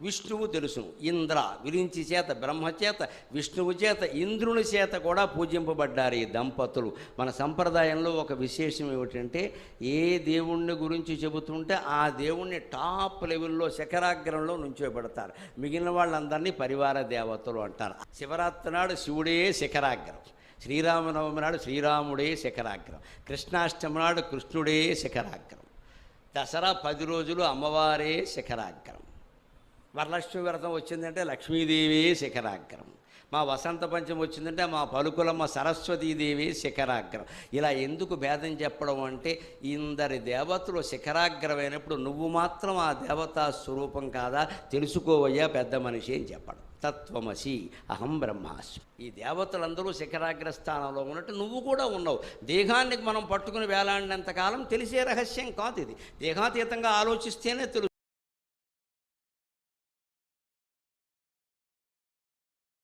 విష్ణువు తెలుసును ఇంద్ర విరించి చేత బ్రహ్మచేత విష్ణువు చేత ఇంద్రుని చేత కూడా పూజింపబడ్డారు ఈ దంపతులు. మన సంప్రదాయంలో ఒక విశేషం ఏమిటంటే ఏ దేవుణ్ణి గురించి చెబుతుంటే ఆ దేవుణ్ణి టాప్ లెవెల్లో శిఖరాగ్రంలో నుంచోబెడతారు. మిగిలిన వాళ్ళందరినీ పరివార దేవతలు అంటారు. శివరాత్రి నాడు శివుడే శిఖరాగ్రం. శ్రీరామనవమి నాడు శ్రీరాముడే శిఖరాగ్రం. కృష్ణాష్టమి నాడు కృష్ణుడే శిఖరాగ్రం. దసరా పది రోజులు అమ్మవారే శిఖరాగ్రం. వరలక్ష్మి వ్రతం వచ్చిందంటే లక్ష్మీదేవి శిఖరాగ్రం. మా వసంత పంచమి వచ్చిందంటే మా పలుకులమ్మ సరస్వతీదేవి శిఖరాగ్రం. ఇలా ఎందుకు భేదం చెప్పడం అంటే ఇందరి దేవతలు శిఖరాగ్రమైనప్పుడు నువ్వు మాత్రం ఆ దేవతా స్వరూపం కాదా? తెలుసుకోవయ్యా పెద్ద మనిషి అని చెప్పడం. తత్వమసి అహం బ్రహ్మాస్మి. ఈ దేవతలందరూ శిఖరాగ్ర స్థానంలో ఉన్నట్టు నువ్వు కూడా ఉన్నావు. దేహాన్ని మనం పట్టుకుని వేలాడినంతకాలం తెలిసే రహస్యం కాదు ఇది. దేహాతీతంగా ఆలోచిస్తేనే తెలుసు